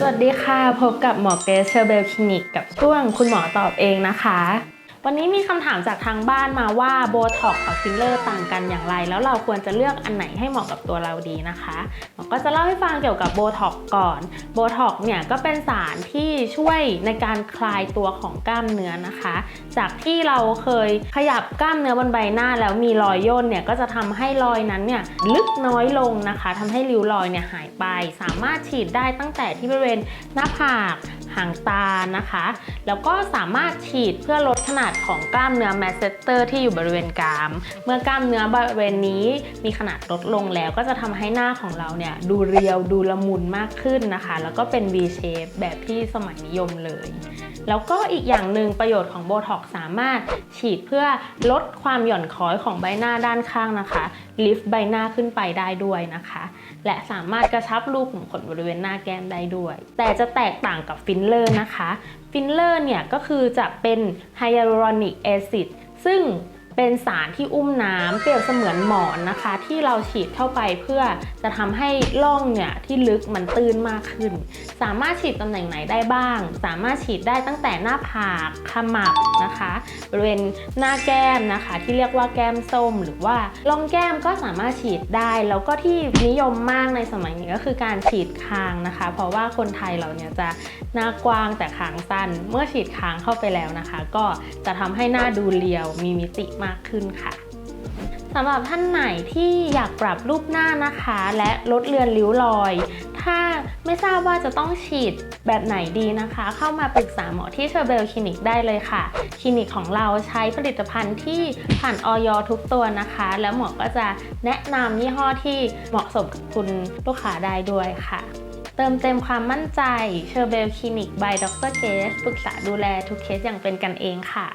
สวัสดีค่ะ พบกับหมอเกรซเชอร์เบลคลินิกกับช่วงคุณหมอตอบเองนะคะ วันนี้มีคำถามจากทางบ้านมาว่าโบท็อกกับฟิลเลอร์ต่างกันอย่างไร แล้วเราควรจะเลือกอันไหนให้เหมาะกับตัวเราดีนะคะหมอก็จะเล่าให้ฟังเกี่ยวกับโบท็อกก่อนโบท็อกเนี่ยก็เป็นสารที่ช่วยในการคลายตัวของกล้ามเนื้อนะคะ จากที่เราเคยขยับกล้ามเนื้อบนใบหน้าแล้วมีรอยย่นเนี่ยก็จะทำให้รอยนั้นเนี่ยลึกน้อยลงนะคะทำให้ริ้วรอยเนี่ยหายไป สามารถฉีดได้ตั้งแต่ที่บริเวณหน้าผาก หางตานะคะ แล้วก็สามารถฉีดเพื่อลดขนาดของกล้ามเนื้อแมสเซเตอร์ที่อยู่บริเวณกราม เมื่อกล้ามเนื้อบริเวณนี้มีขนาดลดลงแล้วก็จะทำให้หน้าของเราเนี่ยดูเรียวดูละมุนมากขึ้นนะคะ แล้วก็เป็น V shape แบบที่สมัยนิยมเลย แล้วก็อีกอย่างหนึ่งประโยชน์ของโบท็อกสามารถฉีดเพื่อลดความหย่อนคล้อยของใบหน้าด้านข้างนะคะ ลิฟต์ใบหน้าขึ้นไปได้ด้วยนะคะ และสามารถกระชับรูขุมขนบริเวณหน้าแก้มได้ด้วย แต่จะแตกต่างกับฟิลเลอร์นะคะ ฟิลเลอร์เนี่ยก็คือจะเป็นไฮยาลูรอนิกแอซิดซึ่ง เป็นสารที่อุ้มน้ำเปรียบเสมือนหมอนนะคะ ที่เราฉีดเข้าไปเพื่อจะทำให้ร่องเนี่ยที่ลึกมันตื้นมากขึ้น สามารถฉีดตำแหน่งไหนได้บ้าง สามารถฉีดได้ตั้งแต่หน้าผากขมับนะคะบริเวณหน้าแก้มนะคะ ที่เรียกว่าแก้มส้ม หรือว่าร่องแก้มก็สามารถฉีดได้ แล้วก็ที่นิยมมากในสมัยนี้ก็คือการฉีดคางนะคะ เพราะว่าคนไทยเราเนี่ยจะหน้ากว้างแต่คางสั้น เมื่อฉีดคางเข้าไปแล้วนะคะ ก็จะทำให้หน้าดูเรียวมีมิติมากมากขึ้นค่ะสำหรับท่านไหนที่อยากปรับรูปหน้านะคะ และลดเลือนริ้วรอย ถ้าไม่ทราบว่าจะต้องฉีดแบบไหนดีนะคะ เข้ามาปรึกษาหมอที่เชอร์เบลคลินิกได้เลยค่ะ คลินิกของเราใช้ผลิตภัณฑ์ที่ผ่านออยทุกตัวนะคะ แล้วหมอก็จะแนะนำยี่ห้อที่เหมาะสมกับคุณลูกค้าได้ด้วยค่ะ เติมเต็มความมั่นใจเชอร์เบลคลินิก by ดรเกสปรึกษาดูแลทุกเคสอย่างเป็นกันเองค่ะ